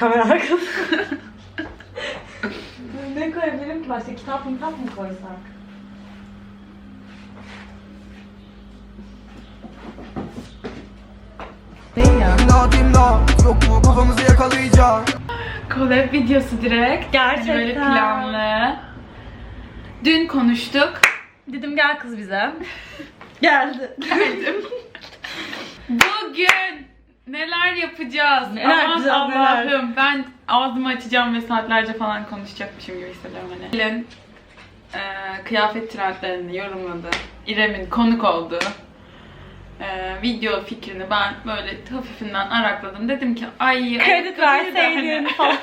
Kamera arkası. ne koyabilirim ki başka? Kitap mı kitap mı koysak? İmdat imdat Yok mu kafamızı yakalayacak Collab videosu direkt. Gerçekten. Böyle planlı. Dün konuştuk. Dedim gel kız bize. Geldi. Geldim. Bugün neler yapacağız? Neler Aman yapacağız? Allah'ım ben ağzımı açacağım ve saatlerce falan konuşacakmışım gibi hissediyorum hani. Elin e, kıyafet trendlerini yorumladı. İrem'in konuk olduğu e, video fikrini ben böyle hafifinden arakladım. Dedim ki ay Kredi ayakkabıyı da hani- verseydin falan.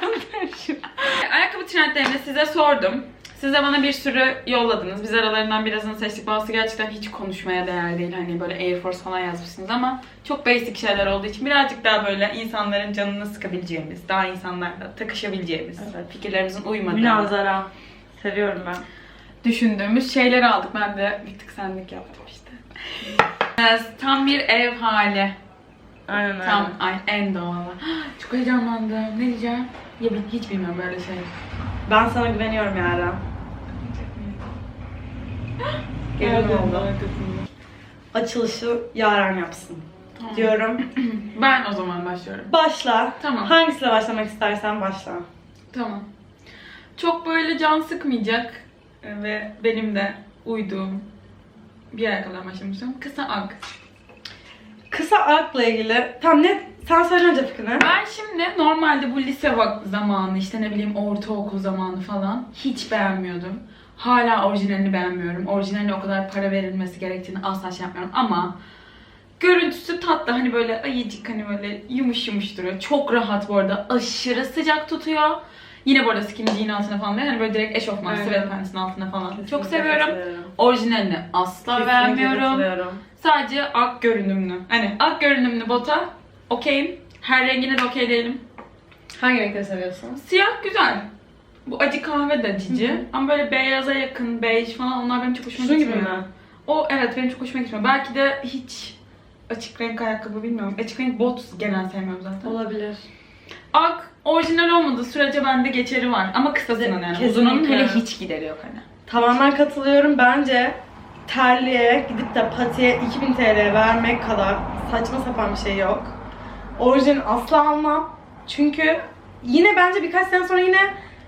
Ayakkabı trendlerini size sordum. Siz de bana bir sürü yolladınız. Biz aralarından birazını seçtik. Bazısı gerçekten hiç konuşmaya değer değil. Hani böyle Air Force falan yazmışsınız ama çok basic şeyler olduğu için birazcık daha böyle insanların canını sıkabileceğimiz, daha insanlarla takışabileceğimiz, fikirlerimizin uymadığı, Münazara. Seviyorum ben. düşündüğümüz şeyleri aldık. Ben de bir tık senlik yaptım işte. Tam bir ev hali. Aynen öyle. Tam ay, en doğalı. Çok heyecanlandım. Ne diyeceğim? Ya hiç bilmiyorum böyle şey. Ben sana güveniyorum Yara. Gelin oldu. Açılışı Yaren yapsın. Tamam. Diyorum. Ben o zaman başlıyorum. Başla. Tamam. Hangisiyle başlamak istersen başla. Tamam. Çok böyle can sıkmayacak ve benim de uyduğum bir ayakkabıdan başlamıştım. Kısa ag. Kısa akla ilgili. Tam ne? Sen söyle önce fikrini. Ben şimdi normalde bu lise vak zamanı işte ne bileyim ortaokul zamanı falan hiç beğenmiyordum. Hala orijinalini beğenmiyorum. Orijinaline o kadar para verilmesi gerektiğini asla şey yapmıyorum ama görüntüsü tatlı hani böyle ayıcık hani böyle yumuş yumuş duruyor. Çok rahat bu arada. Aşırı sıcak tutuyor. Yine bu arada skinny jean altına falan değil. Hani böyle direkt eşofman, Aynen. sweatpants'ın altına falan. Çok Kesinlikle seviyorum. katılıyorum. Orijinalini asla Kesinlikle beğenmiyorum. Sadece ak görünümlü. Hani ak görünümlü bota okeyim. Her rengine de okey değilim. Hangi renkleri seviyorsun? Siyah güzel. Bu acı kahve de cici. Ama böyle beyaza yakın, bej falan onlar benim çok hoşuma Şunun gibi gitmiyor. mi? O evet benim çok hoşuma gitmiyor. Belki de hiç açık renk ayakkabı bilmiyorum. Açık renk bot genel sevmiyorum zaten. Olabilir. Ak orijinal olmadığı sürece bende geçeri var. Ama kısasının yani. Kesinlikle. Uzunun hele hiç gideri yok hani. Tamamen katılıyorum. Bence terliğe gidip de patiye 2000 TL vermek kadar saçma sapan bir şey yok. Orijinal asla almam. Çünkü yine bence birkaç sene sonra yine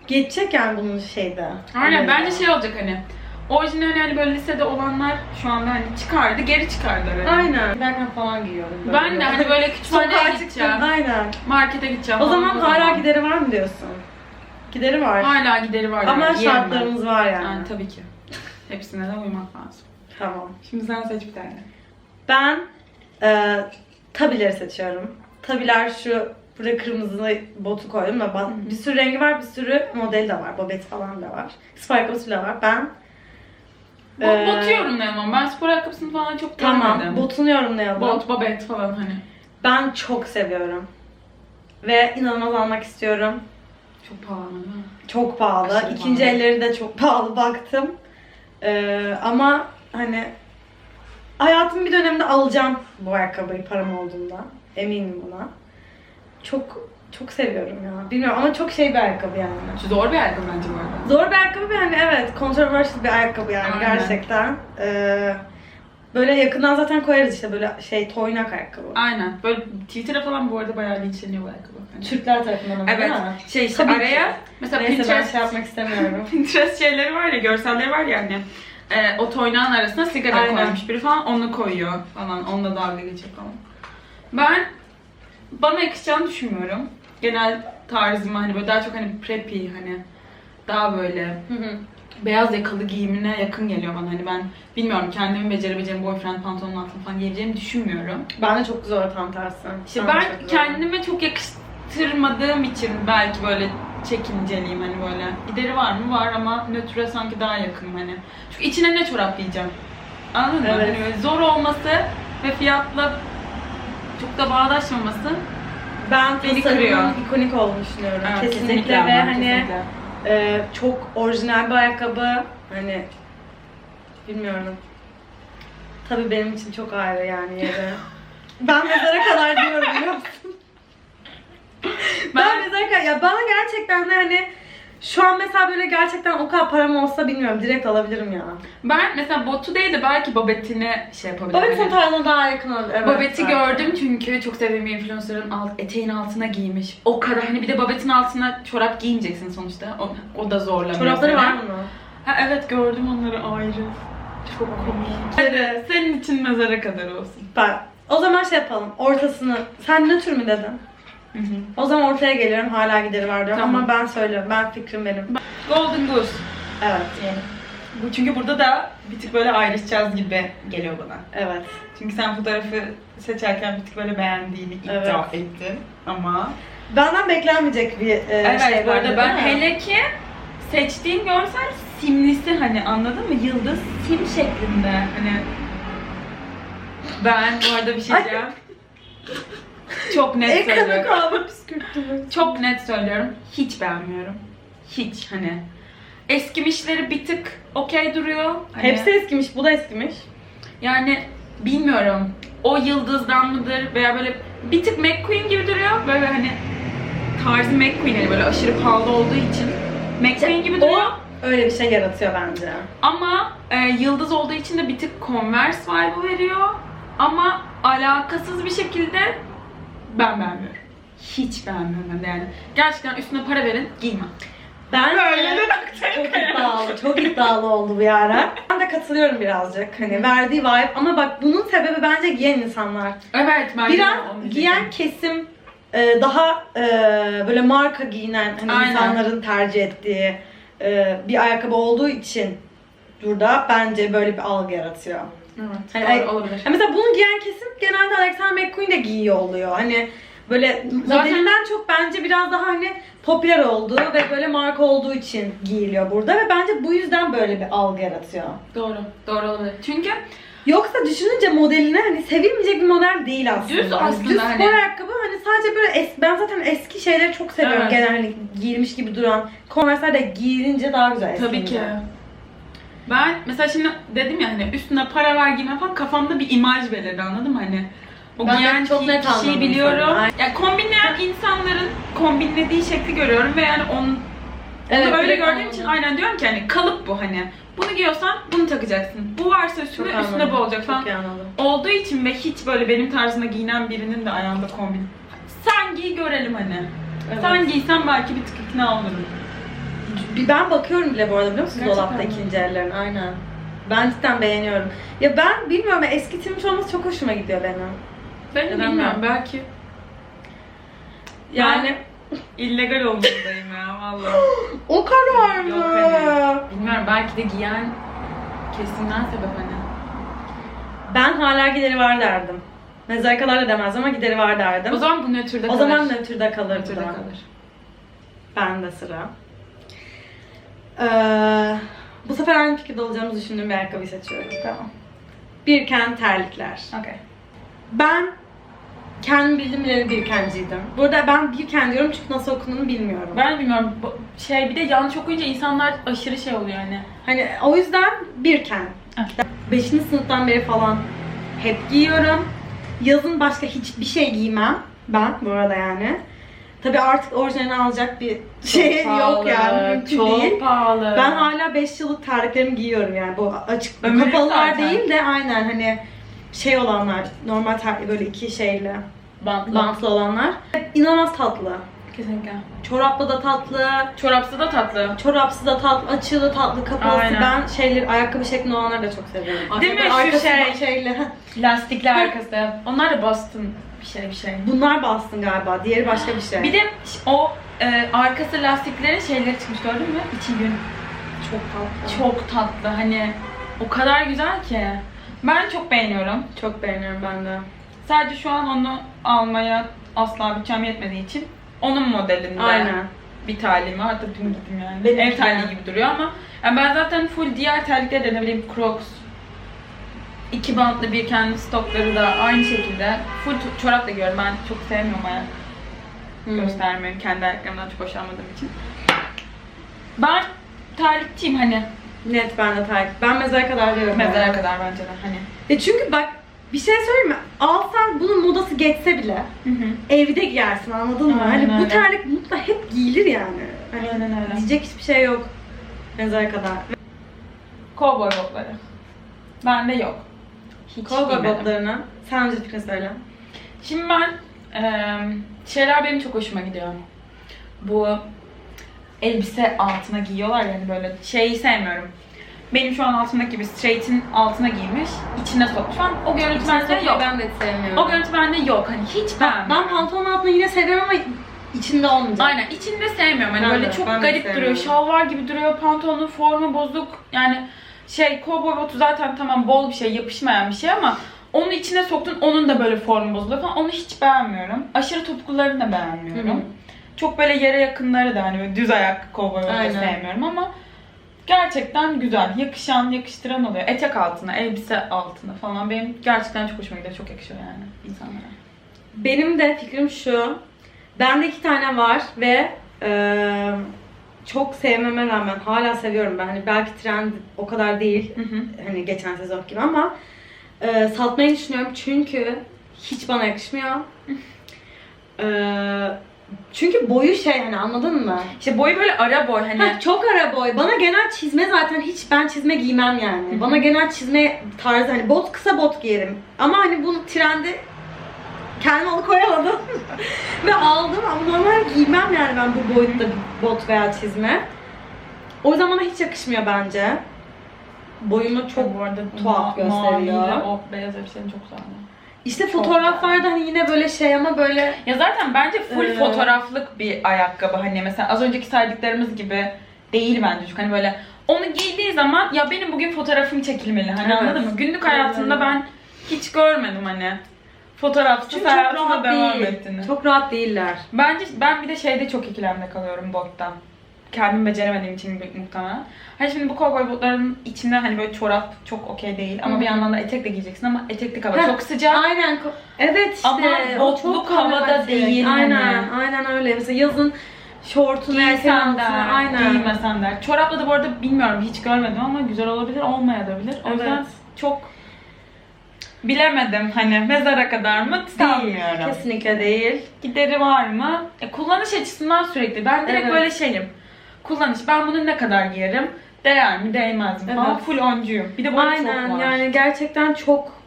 geçecek yani bunun şeyde. Aynen Evet. bence şey olacak hani. Orijinal yani böyle lisede olanlar şu anda hani çıkardı, geri çıkardılar. Yani. Aynen. Giderken falan giyiyorum. böyle. Ben de hani böyle Sokağa kütüphaneye çıktım. gideceğim, Aynen. markete gideceğim. O falan zaman hala gideri var mı diyorsun? Gideri var. Hala gideri var. Ama yani, şartlarımız var yani. Yani tabii ki. Hepsine de uymak lazım. Tamam. Şimdi sen seç bir tane. Ben e, tabileri seçiyorum. Tabiler şu burada kırmızı botu koydum da ba- bir sürü rengi var, bir sürü modeli de var. Babet falan da var. Sparkles bile var. Ben Bu, Ee, botu yorumlayamam. Ben spor ayakkabısını falan çok tamam, görmedim. botunu yorumlayalım. Bot, babet falan hani. Ben çok seviyorum. Ve inanılmaz almak istiyorum. Çok pahalı değil mi? Çok pahalı. Aşırı İkinci pahalı. elleri de çok pahalı baktım. E, ama hani hayatımın bir döneminde alacağım bu ayakkabıyı param olduğunda. Eminim buna. Çok çok seviyorum ya. Bilmiyorum ama çok şey bir ayakkabı yani. Zor bir ayakkabı bence bu arada. Zor bir ayakkabı yani evet. Controversial bir ayakkabı yani Aynen. gerçekten. Ee, böyle yakından zaten koyarız işte böyle şey toynak ayakkabı. Aynen. Böyle Twitter'a falan bu arada bayağı linçleniyor bu ayakkabı. Hani. Türkler tarafından ama Evet. değil mi? Şey işte Tabii ki. araya mesela Neyse ben Pinterest, şey yapmak istemiyorum. Pinterest şeyleri var ya, görselleri var ya hani. E, o toynağın arasına sigara Aynen. koymuş biri falan onu koyuyor falan. Onunla dalga geçiyor falan. Ben bana yakışacağını düşünmüyorum. Genel tarzıma hani böyle daha çok hani preppy hani daha böyle Hı hı. beyaz yakalı giyimine yakın geliyor bana. Hani ben bilmiyorum kendimi becerebileceğim boyfriend pantolonun altına falan giyebileceğimi düşünmüyorum. Ben de çok zor tam tersi. İşte Ben ben çok kendime çok yakıştırmadığım için belki böyle çekinceliyim hani böyle. Gideri var mı? Var ama nötre sanki daha yakınım hani. Çünkü içine ne çorap giyeceğim? Anladın mı? Evet. Hani zor olması ve fiyatla çok da bağdaşmaması ben beni kırıyor. ikonik olduğunu düşünüyorum. Evet, kesinlikle, ama, ve hani kesinlikle. e, çok orijinal bir ayakkabı. Hani bilmiyorum. Tabii benim için çok ayrı yani yeri. ben mezara kadar diyorum biliyor musun? Ben, Ben- mezara kadar ya bana gerçekten de hani şu an mesela böyle gerçekten o kadar param olsa bilmiyorum direkt alabilirim ya. Ben mesela botu değil de belki babetini şey yapabilirim. Babet Hani- tarzına daha yakın olur. Evet, Babet'i belki. gördüm çünkü çok sevdiğim bir influencer'ın alt, eteğin altına giymiş. O kadar hani bir de babetin altına çorap giymeyeceksin sonuçta. O, o da zorlamıyor. Çorapları seni. var mı? Ha evet gördüm onları ayrı. Çok komik. Hadi senin için mezara kadar olsun. Ben. O zaman şey yapalım. Ortasını. Sen ne tür mü dedin? Hı hı. O zaman ortaya geliyorum. Hala gideri var diyorum Tamam. ama ben söylüyorum. Ben fikrim benim. Golden Goose. Evet. Yani. Bu çünkü burada da bir tık böyle ayrışacağız gibi geliyor bana. Evet. Çünkü sen fotoğrafı seçerken bir tık böyle beğendiğini iddia ettin ama Benden beklenmeyecek bir e, Evet şey bu arada ben değil mi? hele ki seçtiğim görsel simlisi hani anladın mı? Yıldız sim şeklinde hani ben bu arada bir şey Ay. diyeceğim. Çok net Ekranı söylüyorum. kahve püskürttüm. Çok net söylüyorum. Hiç beğenmiyorum. Hiç hani. Eskimişleri bir tık okey duruyor. Hani, Hepsi eskimiş. Bu da eskimiş. yani bilmiyorum. O yıldızdan mıdır veya böyle bir tık McQueen gibi duruyor. Böyle hani tarzı McQueen yani böyle aşırı pahalı olduğu için McQueen gibi duruyor. O öyle bir şey yaratıyor bence. Ama e, yıldız olduğu için de bir tık Converse vibe'ı veriyor. Ama alakasız bir şekilde ben beğenmiyorum. Hiç beğenmiyorum ben de yani. Gerçekten üstüne para verin, giymem. Ben Böyle de çok iddialı, çok iddialı oldu bir ara. Ben de katılıyorum birazcık. Hani verdiği vibe ama bak bunun sebebi bence giyen insanlar. Evet, ben Biraz de onu giyen kesim e, daha e, böyle marka giyinen hani Aynen. insanların tercih ettiği e, bir ayakkabı olduğu için burada bence böyle bir algı yaratıyor. Evet, Hani- doğru, olabilir. Ha mesela bunu giyen kesim genelde Alexander McQueen de giyiyor oluyor. Hani böyle Zaten- modelinden çok bence biraz daha hani popüler olduğu ve böyle marka olduğu için giyiliyor burada ve bence bu yüzden böyle bir algı yaratıyor. Doğru, doğru olabilir. Çünkü Yoksa düşününce modeline hani sevilmeyecek bir model değil aslında. Düz aslında Düz hani. spor ayakkabı hani sadece böyle es, ben zaten eski şeyleri çok seviyorum Evet. genel hani giyilmiş gibi duran. Converse'ler de giyilince daha güzel tabii eskiyince. ki. Ben mesela şimdi dedim ya hani üstüne para ver giyme falan kafamda bir imaj belirdi anladın mı hani? O Ben giyen çok net kişiyi biliyorum. Ya kombinleyen insanların kombinlediği şekli görüyorum ve yani onun Evet, Onu öyle gördüğüm anladım. için aynen diyorum ki hani kalıp bu hani. Bunu giyiyorsan bunu takacaksın. Bu varsa üstünde Çok üstüne bu olacak falan. Olduğu için ve hiç böyle benim tarzımda giyinen birinin de ayağında kombin. Sen giy görelim hani. Evet. Sen giysen belki bir tık ikna olurum. Ben bakıyorum bile bu arada biliyor musunuz Gerçekten dolapta mi? ikinci ellerin aynen. Ben cidden beğeniyorum. Ya ben bilmiyorum ya, eskitilmiş olması çok hoşuma gidiyor benim. Ben Neden bilmiyorum belki. Yani illegal olmalıyım ya vallahi. o kadar mı? Yok hani. Bilmiyorum belki de giyen kesimden sebep hani. Ben hala gideri var derdim. Mezar kadar da demez ama gideri var derdim. O zaman bu nötrde O kalır. zaman nötrde kalırdı. nötrde kalır. Ben de sıra. Ee, bu sefer aynı fikirde olacağımızı düşündüğüm bir ayakkabıyı seçiyorum. Tamam. Birken terlikler. Okey. Ben kendim bildim bileli Birkenciydim. Burada ben Birken diyorum çünkü nasıl okunduğunu bilmiyorum. Ben bilmiyorum. bu- Şey bir de yanlış okuyunca insanlar aşırı şey oluyor hani. Hani o yüzden Birken. Evet. Beşinci sınıftan beri falan hep giyiyorum. Yazın başka hiçbir şey giymem ben bu arada yani. Tabii artık orijinalini alacak bir şey yok yani mümkün çok değil. pahalı. Ben hala 5 yıllık terliklerimi giyiyorum yani bu açık bu Ömürlük kapalılar zaten. değil de aynen hani şey olanlar normal terlik böyle iki şeyle bantlı. bantlı olanlar. İnanılmaz tatlı. Kesinlikle. Çoraplı da tatlı, Çorapsı da tatlı. çorapsız da tatlı, açığı da tatlı, kapalısı. Aynen. Ben şeyleri ayakkabı şeklinde olanları da çok seviyorum. Değil mi? Arkada- Şu arkası şey. şeyle. Lastikli arkası. Onlar da Boston bir şey bir şey. Bunlar bastın galiba. Diğeri başka bir şey. Bir de o e, arkası lastiklerin şeyleri çıkmış gördün mü? İçi gün. çok tatlı. Çok tatlı hani o kadar güzel ki. Ben çok beğeniyorum. çok beğeniyorum ben de. Sadece şu an onu almaya asla bütçem yetmediği için onun modelinde Aynen. bir talim var. Tabii tüm gittim yani. Benimki Ev terliği gibi duruyor ama yani ben zaten full diğer terlikleri de ne bileyim Crocs iki bantlı bir kendi stokları da aynı şekilde full çorap da giyiyorum. Ben çok sevmiyorum ayak Hı. göstermeyi. Kendi ayaklarımdan çok hoşlanmadığım için. Ben terlikçiyim hani. Net ben de terlik. Ben mezara kadar diyorum. Mezara yani. kadar bence de hani. Ya çünkü bak bir şey söyleyeyim mi? Alsan bunun modası geçse bile Hı hı. evde giyersin anladın mı? Aynen hani bu terlik mutla hep giyilir yani. Hani Aynen öyle. diyecek hiçbir şey yok. Mezara kadar. Kovboy botları. Bende yok. Hiç Kovboy giymedim. botlarını. Sen önce fikrini söyle. Şimdi ben eee, şeyler benim çok hoşuma gidiyor. Bu elbise altına giyiyorlar yani böyle şeyi sevmiyorum. Benim şu an altımdaki gibi straight'in altına giymiş, içine sokmuş falan. O görüntü bende yok. Ben de sevmiyorum. O görüntü bende yok. Hani hiç beğenmiyorum. ben pantolon altını yine seviyorum ama içinde olmayacak. Aynen içinde sevmiyorum. Hani Ben böyle de, çok ben de garip duruyor. sevmiyorum. Şalvar gibi duruyor. Pantolonun formu bozuk. Yani şey kovboy botu zaten tamam bol bir şey, yapışmayan bir şey ama onu içine soktun onun da böyle formu bozuluyor falan. Onu hiç beğenmiyorum. Aşırı topuklularını da beğenmiyorum. Hı hı. Çok böyle yere yakınları da hani böyle düz ayak kovboy botu Aynen. sevmiyorum ama gerçekten güzel. Yakışan, yakıştıran oluyor. Etek altına, elbise altına falan. Benim gerçekten çok hoşuma gidiyor. Çok yakışıyor yani insanlara. Benim de fikrim şu. Bende iki tane var ve eee, çok sevmeme rağmen hala seviyorum ben. Hani belki trend o kadar değil. Hı hı. Hani geçen sezon gibi ama eee, satmayı düşünüyorum çünkü hiç bana yakışmıyor. Eee, çünkü boyu şey hani anladın mı? İşte boyu böyle ara boy hani. Ha, çok ara boy. Bana genel çizme zaten hiç ben çizme giymem yani. hı. Bana genel çizme tarzı hani bot kısa bot giyerim. Ama hani bunu trendi kendime alıkoyamadım. Ve aldım ama normal giymem yani ben bu boyutta bot veya çizme. O yüzden bana hiç yakışmıyor bence. Boyumu çok bu arada tuhaf gösteriyor. Maviyle o beyaz elbisenin çok güzeldi. işte Çok fotoğraflarda hani yine böyle şey ama böyle Ya zaten bence full Ee, fotoğraflık bir ayakkabı. Hani mesela az önceki saydıklarımız gibi değil bence. Çünkü hani böyle onu giydiği zaman ya benim bugün fotoğrafım çekilmeli. Hani Evet. anladın mı? Günlük hayatında öyle. ben hiç görmedim hani fotoğrafsız çünkü çok hayatına rahat devam değil. ettiğini. Çok rahat değiller. Bence ben bir de şeyde çok ikilemde kalıyorum bottan. Kendim beceremediğim için büyük muhtemelen. Hani şimdi bu kovboy botların içinde hani böyle çorap çok okey değil ama Hı. bir yandan da etek de giyeceksin ama eteklik hava Heh. çok sıcak. Aynen. ko- Evet işte. Ama o botluk çok havada değil Aynen. hani. Aynen öyle. Mesela yazın şortunu eteğin Giysen altına. der, Aynen. giymesen der. Çorapla da bu arada bilmiyorum hiç görmedim ama güzel olabilir, olmayabilir. O yüzden Evet. çok bilemedim hani mezara kadar mı sanmıyorum. Kesinlikle değil. Gideri var mı? E, kullanış açısından sürekli. Ben direkt Evet. böyle şeyim. Kullanış. Ben bunu ne kadar giyerim? Değer mi, değmez mi falan. Evet. Full oncuyum. Bir de böyle Aynen çok var. yani gerçekten çok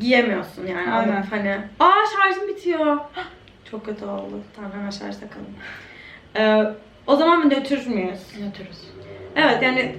giyemiyorsun yani. Aynen. Aynen. Hani aa şarjım bitiyor. Hah, Çok kötü oldu. Tamam hemen şarj takalım. Ee, o zaman mı nötr müyüz? Yatırız. Evet yani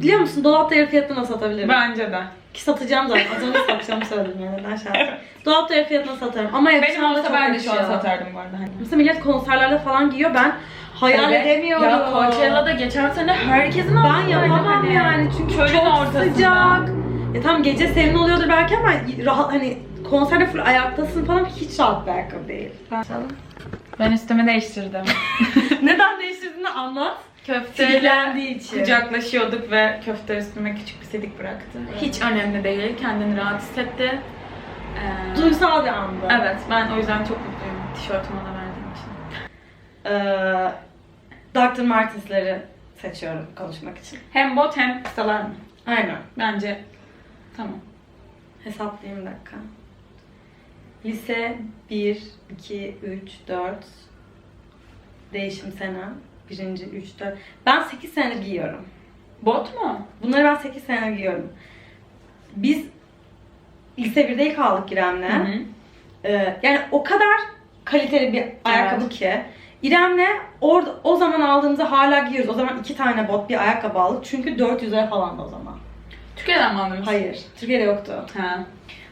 biliyor musun dolapta yarı fiyatına satabilirim. Bence de. Ki satacağım zaten. Az önce satacağımı söyledim yani. Neden şarj? dolapta yarı fiyatına satarım. Ama Benim yakışan da olsa çok ben de şu an yakışıyor. satardım bu arada. Hani. Mesela millet konserlerde falan giyiyor. Ben hayal Evet. edemiyorum. Ya Coachella'da geçen sene herkesin Ben altındaydı yapamam hani. yani çünkü Çölün çok ortasında. sıcak. Ya tam gece serin oluyordur belki ama rahat hani konserde full ayaktasın falan hiç rahat bir ayakkabı değil. Ben üstümü değiştirdim. Neden değiştirdiğini anlat. Köfteyle için. kucaklaşıyorduk ve köfte üstüme küçük bir sidik bıraktı. Hiç önemli değil. Kendini rahat hissetti. Ee, Duysal bir andı. Evet, ben o yüzden çok mutluyum tişörtümü ona verdiğim için. Ee, Dr. Martens'leri seçiyorum konuşmak için. Hem bot hem kısalar mı? Aynen. Bence tamam. Hesaplayayım bir dakika. Lise 1, 2, 3, 4. Değişim sene. Birinci, 3, 4. Ben 8 senedir giyiyorum. Bot mu? Bunları ben 8 senedir giyiyorum. Biz lise 1'de ilk aldık İrem'le. Hı hı. Ee, yani o kadar kaliteli bir ayakkabı ki. İrem'le orada o zaman aldığımızda hala giyiyoruz. O zaman iki tane bot bir ayakkabı aldık. Çünkü 400 lira falandı o zaman. Türkiye'den mi aldınız? Hayır. Türkiye'de yoktu. Ha.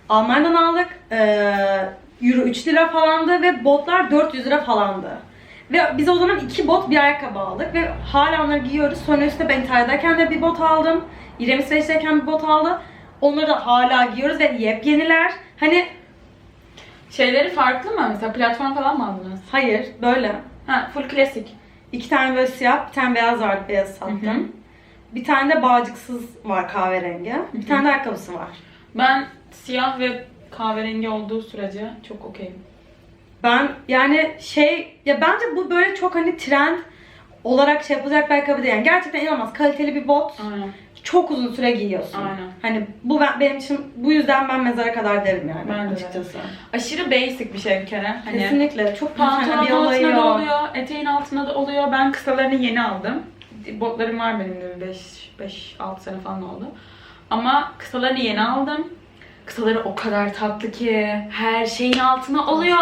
Almanya'dan aldık. Ee, Euro 3 lira falandı ve botlar 400 lira falandı. Ve biz o zaman iki bot bir ayakkabı aldık ve hala onları giyiyoruz. Sonra üstte ben İtalya'dayken de bir bot aldım. İrem İsveç'teyken bir bot aldı. Onları da hala giyiyoruz ve yepyeniler. Hani Şeyleri farklı mı? Mesela platform falan mı aldınız? hayır böyle. Ha, full klasik. İki tane böyle siyah, bir tane beyaz var. Beyaz sattım. Hı hı. Bir tane de bağcıksız var kahverengi. Bir tane de ayakkabısı var. Ben siyah ve kahverengi olduğu sürece çok okeyim. Ben yani şey ya bence bu böyle çok hani trend olarak şey yapılacak bir ayakkabı değil. Yani gerçekten inanılmaz kaliteli bir bot. Aynen. çok uzun süre giyiyorsun. Aynen. Hani bu ben, benim için bu yüzden ben mezara kadar derim yani Ben de açıkçası. Aşırı basic bir şey bir kere. Hani Kesinlikle çok Pantolonun bir olayı da yok. oluyor, eteğin altında da oluyor. Ben kısalarını yeni aldım. Botlarım var benim de 5 6 sene falan oldu. Ama kısalarını yeni aldım. Kısaları o kadar tatlı ki her şeyin altına oluyor.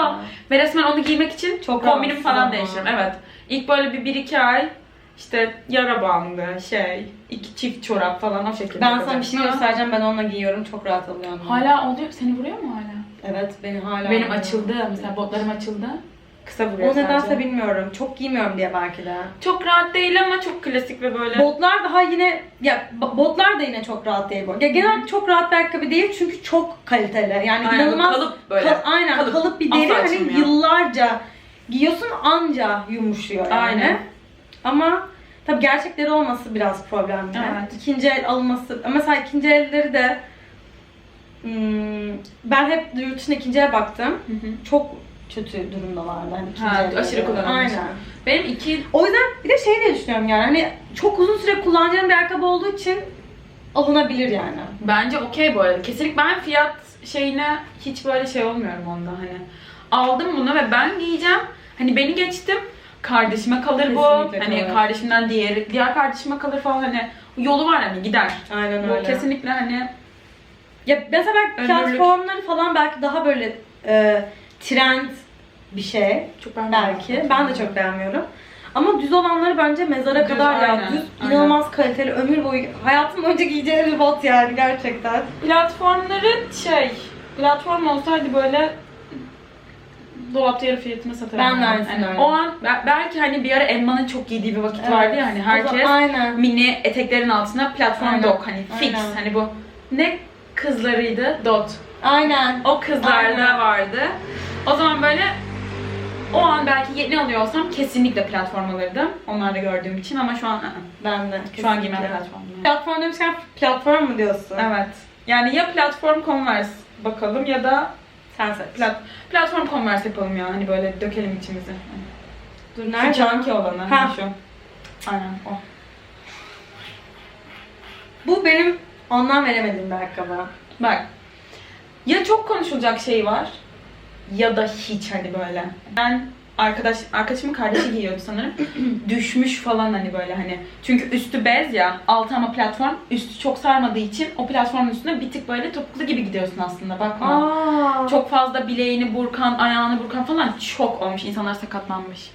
Ve resmen onu giymek için Çok kombinim falan ama. değiştiriyorum. Evet. İlk böyle bir, bir iki ay işte yara bandı, şey, iki çift çorap falan o şekilde. Ben sana bir şey Ama göstereceğim ben onunla giyiyorum çok rahat alıyorum. Hala oluyor. Seni vuruyor mu hala? Evet beni hala Benim açıldı. Mesela botlarım açıldı. Kısa vuruyor O nedense sadece. bilmiyorum. Çok giymiyorum diye belki de. Çok rahat değil ama çok klasik ve böyle. Botlar daha yine ya botlar da yine çok rahat değil bu. Ya genel çok rahat bir ayakkabı değil çünkü çok kaliteli. Yani Aynen, inanılmaz kalıp böyle. Kal- aynen Kalıp. kalıp, bir Asla deri hani açılmıyor. yıllarca giyiyorsun anca yumuşuyor yani. Aynen. Ama tabii gerçekleri olması biraz problemli. Evet. İkinci el alınması. Mesela ikinci elleri de hmm, ben hep yurt dışına ikinci el baktım. Hı hı. Çok kötü durumdalardı hani ikinci Ha, elleri. aşırı kullanılmış. Aynen. Benim iki O yüzden bir de şey diye düşünüyorum yani hani çok uzun süre kullanacağım bir ayakkabı olduğu için alınabilir yani. bence okey bu arada. Kesinlikle ben fiyat şeyine hiç böyle şey olmuyorum onda hani. Aldım bunu ve ben giyeceğim. Hani beni geçtim. Kardeşime kalır bu. Kesinlikle Hani kalır. kardeşimden diğer diğer kardeşime kalır falan hani yolu var hani gider. Aynen Bu kesinlikle hani Ya mesela belki Ömürlük. platformları falan belki daha böyle e, trend bir şey çok ben belki. Ben de çok beğenmiyorum. Ama düz olanları bence mezara Düz, kadar ya düz aynen. inanılmaz kaliteli ömür boyu hayatım boyunca giyeceğim bir bot yani gerçekten. Platformları şey, platform olsaydı böyle dolapta yarı fiyatına satarım. Ben de yani. öyle. o an be- belki hani bir ara Emma'nın çok giydiği bir vakit Evet. vardı ya hani herkes zaman- aynen. mini eteklerin altına platform Aynen. dog hani fix Aynen. hani bu ne kızlarıydı dot. Aynen. O kızlarda Aynen. vardı. O zaman böyle o an belki yeni alıyor olsam kesinlikle platform alırdım. Onları da gördüğüm için ama şu an ı-ı. Ben de. şu an giymem platform. Platform demişken platform mu diyorsun? Evet. Yani ya platform Converse bakalım ya da Sen seç. Plat platform Converse yapalım ya hani böyle dökelim içimizi. Dur Şu nerede? chunky olanı Ha. şu. Aynen o. Bu benim anlam veremediğim bir ayakkabı. Bak. Ya çok konuşulacak şey var ya da hiç hani böyle. Ben arkadaş arkadaşımın kardeşi giyiyordu sanırım. Düşmüş falan hani böyle hani. Çünkü üstü bez ya, altı ama platform. Üstü çok sarmadığı için o platformun üstüne bir tık böyle topuklu gibi gidiyorsun aslında bakma. Aa. Çok fazla bileğini burkan, ayağını burkan falan çok olmuş. İnsanlar sakatlanmış.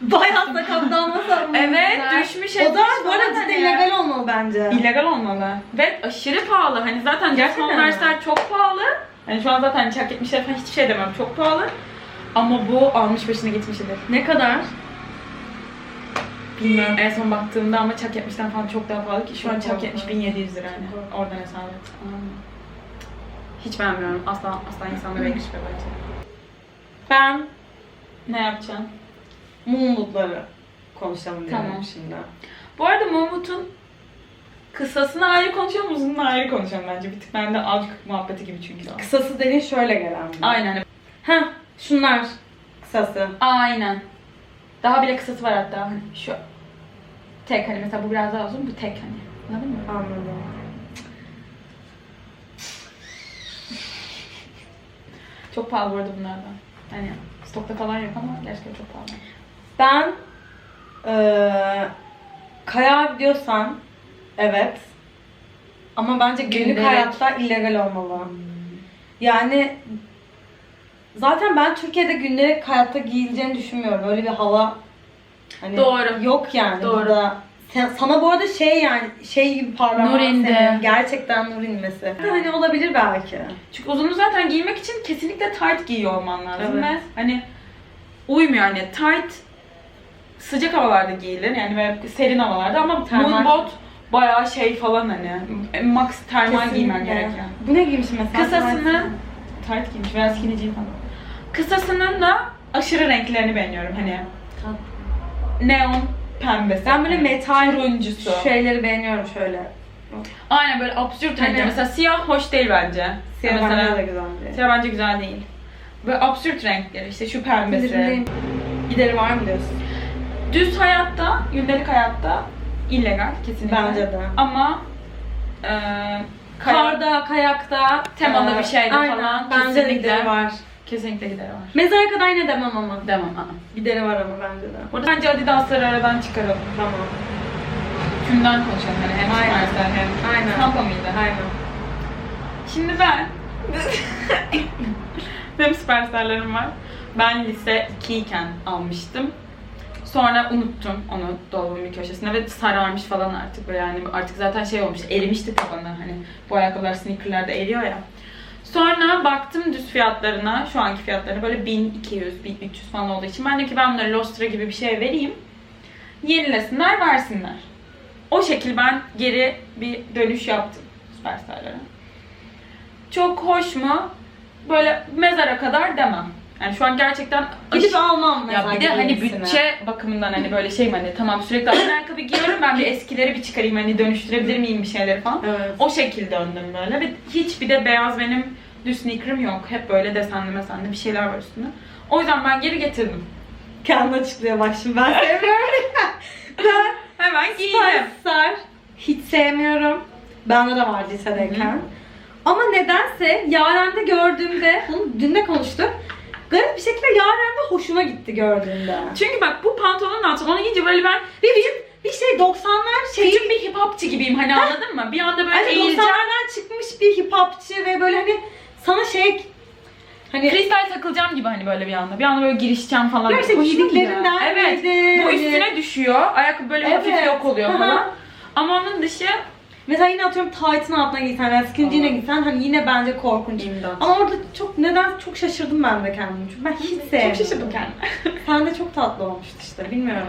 Bayağı sakatlanması ama Evet, düşmüş O da bu arada falan hani. illegal olmalı bence. İllegal olmalı. Ve aşırı pahalı. Hani zaten Gerçekten Converse'ler çok pahalı. Hani şu an zaten çak etmişler falan hiçbir şey demem. Çok pahalı. Ama bu almış başına gitmişidir. Ne kadar? Bilmiyorum en son baktığımda ama çak etmişten falan çok daha pahalı ki şu an Çok çak pahalı. etmiş 1700 lira. Çok Oradan hesap et. Hiç beğenmiyorum. Asla asla insanlara yakışmıyor bence. Ben Ne yapacaksın? mumlukları konuşalım diyorum Tamam. şimdi. Bu arada Mumut'un kısasını ayrı konuşalım, uzununu ayrı konuşalım bence. Bir tık bende azıcık muhabbeti gibi çünkü o. Kısası dediğin şöyle gelen. bir. Aynen. Heh, şunlar kısası. Aynen. Daha bile kısası var hatta. Hani şu tek hani mesela bu biraz daha uzun, bu tek hani. Anladın mı? Anladım. Çok pahalı bu arada bunlardan. Hani stokta falan yok ama gerçekten çok pahalı. Ben eee kaya diyorsan evet. Ama bence günlük Gündelik. hayatta illegal olmalı. Yani zaten ben Türkiye'de gündelik hayatta giyileceğini düşünmüyorum. Öyle bir hava hani Doğru. yok yani. Doğru. Burada. Sen, sana bu arada şey yani şey gibi parlaman Nur indi. senin. Gerçekten nur inmesi. Hani olabilir belki. Çünkü uzunu zaten giymek için kesinlikle tight giyiyor olman lazım Evet. ve hani uymuyor hani tight sıcak havalarda giyilir yani böyle serin havalarda ama Termal. moonbot bayağı şey falan hani max termal giymen Kesinlikle. gerekiyor. Bu ne giymişim mesela? Kısasını tight giymiş veya skinny jean falan. Kısasının da aşırı renklerini beğeniyorum hani neon pembesi. Ben böyle hani metal turuncusu. şeyleri beğeniyorum şöyle. Aynen böyle absürt renkler. Hani- Mesela siyah hoş değil bence. Siyah Mesela- bence de güzel değil. Siyah bence güzel değil. Böyle absürt renkleri işte şu pembesi. Gideri var mı diyorsun? Düz hayatta, gündelik hayatta illegal kesinlikle. Bence de. Ama e, kaya- Karda, kayakta. Temalı e, bir şeyde aynen, falan Bence de kesinlikle. gideri var. kesinlikle gideri var. Mezara kadar yine demem ama. Demem ha. Gideri var ama bence de. Burada bence Adidas'ları aradan çıkaralım. Tamam. Tümden konuşalım hani hem Aynen. Superstar hem Aynen. Tampa mıydı? Aynen. Şimdi ben benim süperstarlarım var. Ben lise 2 iken almıştım. Sonra unuttum onu dolabımın bir köşesine ve sararmış falan artık böyle yani artık zaten şey olmuş erimişti tabanı hani bu ayakkabılar sneakerlarda eriyor ya. Sonra baktım düz fiyatlarına şu anki fiyatlarına böyle 1200 1300 falan olduğu için ben dedim ki ben bunları Lostra gibi bir şey vereyim. Yenilesinler versinler. O şekil ben geri bir dönüş yaptım süperstarlara. Çok hoş mu? Böyle mezara kadar demem. Yani şu an gerçekten Gidip almam ya mesela bir de hani yenisini. bütçe bakımından hani böyle şey mi hani tamam sürekli aynı ayakkabı giyiyorum ben bir eskileri bir çıkarayım hani dönüştürebilir miyim bir şeyleri falan. Evet. O şekilde döndüm böyle ve hiç bir de beyaz benim düz sneaker'ım yok. Hep böyle desenli mesenli bir şeyler var üstünde. O yüzden ben geri getirdim. Kendi açıklıyor bak şimdi ben sevmiyorum. ben Hemen giydim. Superstar hiç sevmiyorum. Bende de var lisedeyken. Ama nedense Yaren'de gördüğümde, bunu dün de konuştuk. Garip bir şekilde Yaren'de hoşuma gitti gördüğümde. Çünkü bak bu pantolonun altı onu giyince böyle ben Bir, bir, bir şey 90'lar şeyi küçük bir hip hopçı gibiyim hani anladın mı? Bir anda böyle Hani eğileceğim. 90'lardan çıkmış bir hip hopçı ve böyle hani sana şey hani Freestyle takılacağım gibi hani böyle bir anda. Bir anda böyle girişeceğim falan. Ya işte Hoşuma gidiyor. giydiklerinden Evet. Bu üstüne düşüyor. Ayakkabı böyle hafif Evet. yok oluyor Hı falan. Ama onun dışı mesela yine atıyorum tight'ın altına giysen skinny jean'e giysen hani yine bence korkunç. imdat. Ama orada çok neden çok şaşırdım ben de kendimi. Çünkü ben hiç sevmedim. Çok şaşırdım kendime. Sen de çok tatlı olmuştu işte bilmiyorum.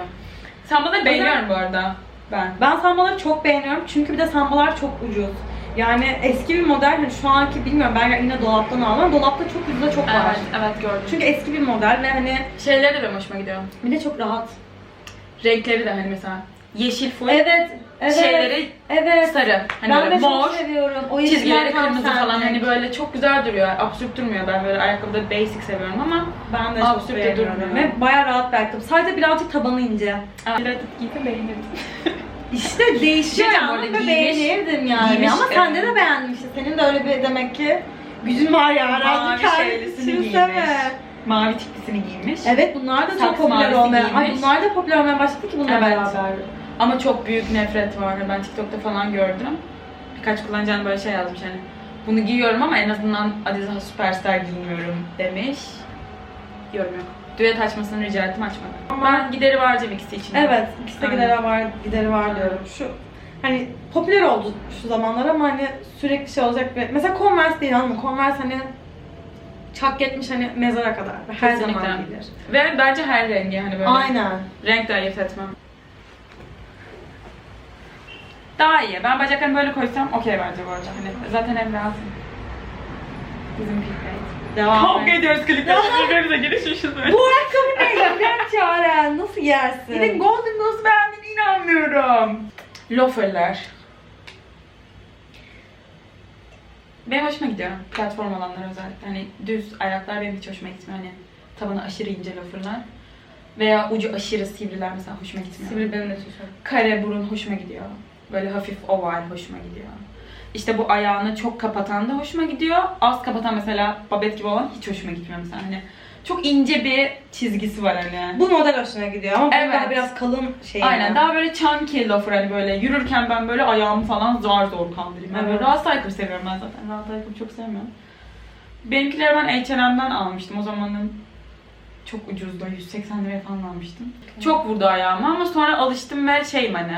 Sambada beğeniyorum bu arada. Ben. Ben sambaları çok beğeniyorum çünkü bir de sambalar çok ucuz. Yani eski bir model hani şu anki bilmiyorum ben yine dolaptan aldım dolapta çok ucuza çok var. Evet, evet gördüm. Çünkü eski bir model ve hani şeyleri de benim hoşuma gidiyor. bir de çok rahat. Renkleri de hani mesela yeşil full, Evet, evet. şeyleri evet. sarı. Hani ben böyle de mor, çok seviyorum. O çizgileri yeşiller tam kırmızı falan senlik. hani böyle çok güzel duruyor. Absürt durmuyor. Ben böyle ayakkabıda basic seviyorum ama Ben de çok Absürt de beğeniyorum. durmuyor. Ve bayağı rahat ayakkabı. Sadece birazcık tabanı ince. Evet, giydim beğenirdim. İşte değişiyor Şey, bu ama arada da giymiş- beğenirdim yani. giymiş, ama sende evet. de beğendim işte. Senin de öyle bir demek ki gücün var ya. herhalde Mavi kendi şeylisini düşünsene. giymiş. Mavi tiklisini giymiş. Evet bunlar da çok Saks popüler mavisi olmaya. Ay giymiş. bunlar da popüler olmaya başladı ki bununla Evet. beraber. Ama çok büyük nefret var. Ben TikTok'ta falan gördüm. Birkaç kullanıcı böyle şey yazmış hani. Bunu giyiyorum ama en azından Adidas Superstar giymiyorum demiş. Yorum yok. Düet açmasını rica ettim açmadı. Ben gideri varacağım ikisi için. Evet, ikisi de Aynen. gideri var, gideri var diyorum. Şu hani popüler oldu şu zamanlar ama hani sürekli şey olacak bir... Mesela Converse değil anladın mı? Converse hani çak yetmiş hani mezara kadar. Her Kesinlikle. zaman giyilir. Ve bence her rengi hani böyle. Aynen. Renk de ayırt etmem. Daha iyi. Ben bacaklarımı böyle koysam okey bence bu arada. Hani zaten hem rahatım. Bizim clickbait. Devam Kavga ediyoruz clickbait. Birbirimize girişmişiz böyle. Bu ayakkabı ne ya? Ben çaren. Nasıl yersin? Bir de Golden nasıl beğendiğine inanmıyorum. Loafer'lar. Benim hoşuma gidiyor. Platform alanlar özellikle. Hani düz ayaklar benim hiç hoşuma gitmiyor. Hani tabanı aşırı ince loafer'lar. Veya ucu aşırı sivriler mesela hoşuma gitmiyor. Sivri benim de çok. Kare burun hoşuma gidiyor. Böyle hafif oval hoşuma gidiyor. İşte bu ayağını çok kapatan da hoşuma gidiyor. Az kapatan mesela babet gibi olan hiç hoşuma gitmiyor mesela. Hani çok ince bir çizgisi var hani. Bu model hoşuna gidiyor ama Evet. daha biraz kalın şey. Aynen yani. daha böyle chunky loafer hani böyle yürürken ben böyle ayağımı falan zar zor kaldırayım. Evet. rahat ayakkabı seviyorum ben zaten. Rahat ayakkabı çok sevmiyorum. Benimkileri ben H&M'den almıştım. O zamanın çok ucuzdu. 180 liraya falan almıştım. Çok vurdu ayağıma ama sonra alıştım ve şeyim hani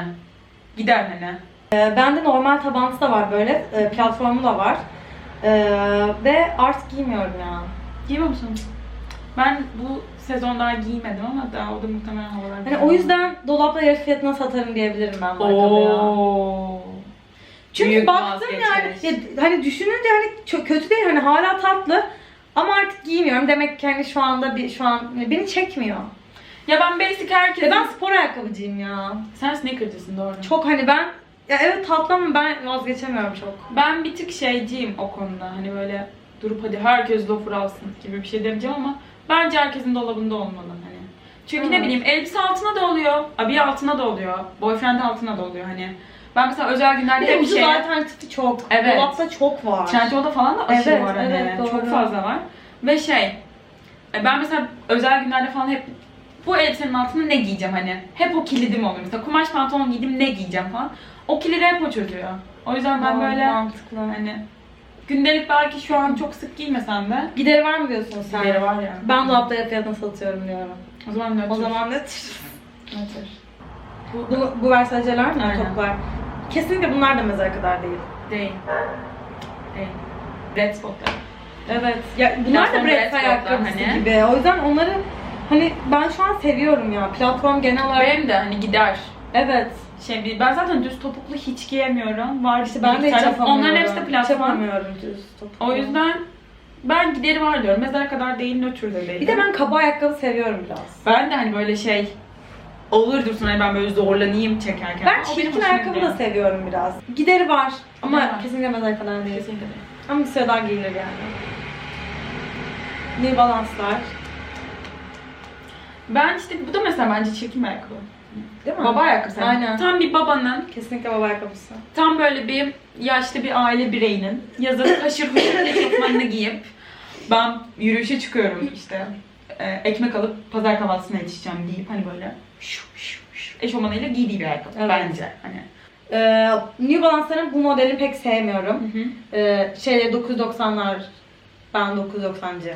gider hani. Ee, Bende normal tabansı da var böyle. e, Platformu da var. Ee, ve artık giymiyorum ya. Giyiyor musun? Ben bu sezon daha giymedim ama daha o da muhtemelen havalar. Hani o yüzden dolapta yarı fiyatına satarım diyebilirim ben bu ayakkabıya. Çünkü Büyük baktım yani ya, hani düşününce hani çok kötü değil hani hala tatlı ama artık giymiyorum. Demek ki hani şu anda bir şu an beni çekmiyor. Ya ben basic herkesin... Ve ben spor ayakkabıcıyım ya. Sen sneakercısın doğru. Çok hani ben ya evet tatlı ama ben vazgeçemiyorum çok. Ben bir tık şeyciyim o konuda. Hani böyle durup hadi herkes loafer alsın gibi bir şey demeyeceğim ama bence herkesin dolabında olmalı hani. Çünkü ne Evet. bileyim elbise altına da oluyor, abiye altına da oluyor, boyfriend altına da oluyor hani. Ben mesela özel günlerde Bir de ucuz şey... alternatifi çok. Evet. Dolapta çok var. Trendyol'da falan da aşırı Evet, var hani. evet, doğru. Çok fazla var. Ve şey, e, ben mesela özel günlerde falan hep bu elbisenin altına ne giyeceğim hani. Hep o kilidim oluyor. Mesela kumaş pantolon giydim ne giyeceğim falan. O kilidi hep o çözüyor. O yüzden ben Doğru, böyle mantıklı. hani gündelik belki şu an çok sık giymesem de Gideri var mı diyorsun sen? Gideri var ya. Ben dolapta fiyatına satıyorum diyorum. o zaman nötr. O zaman ne nötr. Bu, bu versaceler mi Aynen. toplar? Kesinlikle bunlar da mezar kadar değil. Değil. Değil. Red spotlar. Evet. Ya bunlar da Platform bread red ayakkabısı hani. gibi. O yüzden onları hani ben şu an seviyorum ya. Platform genel olarak. Benim de hani gider. Evet. Şey bir- ben zaten düz topuklu hiç giyemiyorum. Var İşte ben de hiç yapamıyorum. Onların hepsi de Hiç platform. yapamıyorum düz topuklu. O yüzden ben gideri var diyorum. Mezar kadar değil, nötr de değil. Bir de ben kaba ayakkabı seviyorum biraz. ben de hani böyle şey olur dursun hani ben böyle zorlanayım çekerken. Ben çirkin ayakkabı da seviyorum biraz. Gideri var ama var. kesinlikle mezar kadar değil. Kesinlikle değil. Ama bir sıradan giyilir yani. New Balance'lar. Ben işte bu da mesela bence çirkin bir ayakkabı. Değil mi? Baba ayakkabısı. Aynen. Tam bir babanın, Kesinlikle baba ayakkabısı. tam böyle bir yaşlı bir aile bireyinin yazın haşır huşur eşofmanını giyip ben yürüyüşe çıkıyorum işte e, ekmek alıp pazar kahvaltısına yetişeceğim deyip hani böyle şu şu şu eşofmanıyla giydiği bir ayakkabı Evet. bence hani. Ee, New Balance'ların bu modelini pek sevmiyorum. Hı hı. Ee, şeyleri 990'lar ben 990'cı.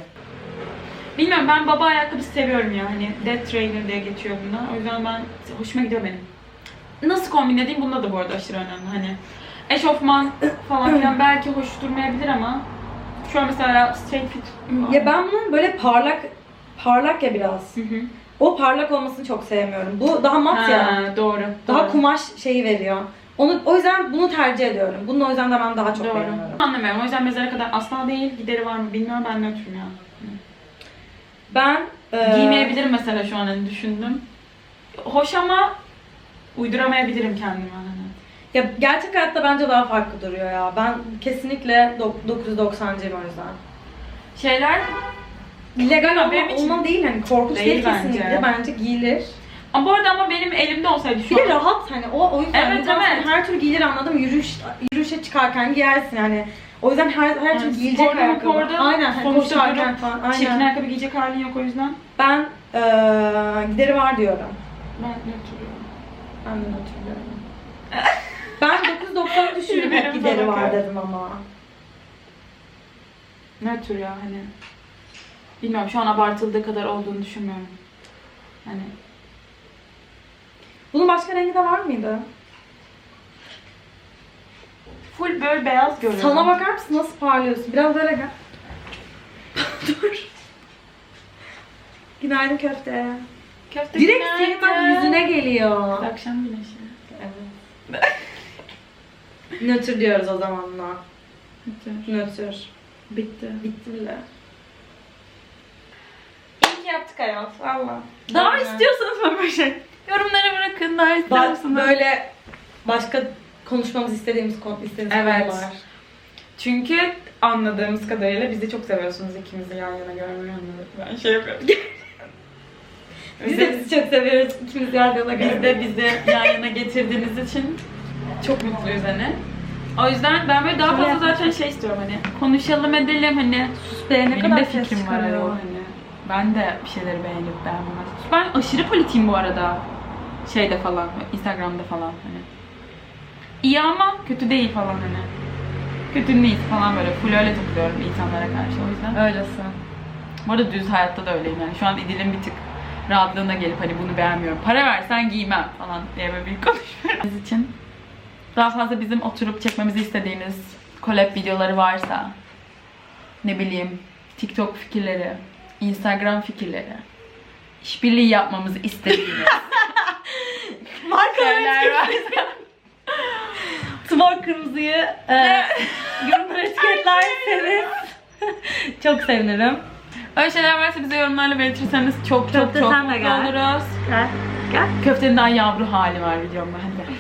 Bilmiyorum ben baba ayakkabısı seviyorum ya hani Death Trainer diye geçiyor bunda. O yüzden ben hoşuma gidiyor benim. Nasıl kombinlediğim bunda da bu arada aşırı önemli. Hani eşofman falan filan belki hoş durmayabilir ama şu an mesela straight fit. Ya ben bunun böyle parlak parlak ya biraz. Hı hı. O parlak olmasını çok sevmiyorum. Bu daha mat ya. Ha, doğru. Daha doğru. kumaş şeyi veriyor. Onu o yüzden bunu tercih ediyorum. Bunun o yüzden de ben daha çok Doğru. beğeniyorum. Anlamıyorum. O yüzden mezara kadar asla değil. Gideri var mı bilmiyorum. Ben nötrüm ya. Ben e, Giymeyebilirim mesela şu an hani düşündüm. Hoş ama uyduramayabilirim kendime hani. ya gerçek hayatta bence daha farklı duruyor ya. Ben kesinlikle dok- 990'cıyım o yüzden. Şeyler Legal Benim için- olma değil hani korkunç değil, Değil bence. kesinlikle. Bence giyilir. ama bu arada ama benim elimde olsaydı şu Bir an. de rahat hani o o yüzden Evet, evet. her türlü giyilir anladım. Yürüyüş yürüyüşe çıkarken giyersin yani. O yüzden her her türlü Yani giyilecek sporda ayakkabı. sporda, Aynen hani sonuçta durup falan. Çirkin ayakkabı giyecek halin yok o yüzden. Ben eee gideri var diyorum. Ben nötrüyorum. Ben de hatırlıyorum. ben 990 düşündüm hep gideri var dedim ama. Nötr ya hani. Bilmiyorum şu an abartıldığı kadar olduğunu düşünmüyorum. Hani Bunun başka rengi de var mıydı? Full böyle beyaz görüyorum. Sana bakar mısın nasıl parlıyorsun? Biraz böyle gel. Dur. Günaydın köfte. Köfte Direkt senin bak yüzüne geliyor. Akşam güneşi. Evet. Nötr diyoruz o zamanla. Nötr. Nötr. Bitti. Bitti bile. İyi ki yaptık hayat. Valla. Daha Aynen. istiyorsanız böyle şey. Yorumlara bırakın. Daha ister Bak misiniz? böyle başka konuşmamız istediğimiz konu istediğimiz Evet. konular. Çünkü anladığımız kadarıyla bizi çok seviyorsunuz ikimizi yan yana görmeyi anladık. Ben şey yapıyorum. Biz de sizi çok seviyoruz. İkimiz yardıma Biz de bizi yan yana getirdiğiniz için çok mutluyuz hani. O yüzden ben böyle daha fazla zaten şey istiyorum hani konuşalım edelim hani Sus be ne benim kadar de fikrim var çıkarıyor. ayol hani. Ben de bir şeyleri beğenip beğenmemez. Ben aşırı politiğim bu arada. Şeyde falan, Instagram'da falan hani. İyi ama kötü değil falan hani. Kötü değil falan böyle full öyle takılıyorum insanlara karşı o yüzden. Öylesin. Bu arada düz hayatta da öyleyim yani. Şu an İdil'in bir tık rahatlığına gelip hani bunu beğenmiyorum. Para versen giymem falan diye böyle bir konuşuyorum. Biz için daha fazla bizim oturup çekmemizi istediğiniz collab videoları varsa ne bileyim TikTok fikirleri, Instagram fikirleri, işbirliği yapmamızı istediğiniz şeyler varsa Small Kırmızı'yı e, yorumlara etiketlerseniz çok sevinirim. öyle şeyler varsa bize yorumlarla belirtirseniz çok çok Köfte çok sen de mutlu gel. oluruz. Gel. Gel. Köftenin daha yavru hali var videomda. Hadi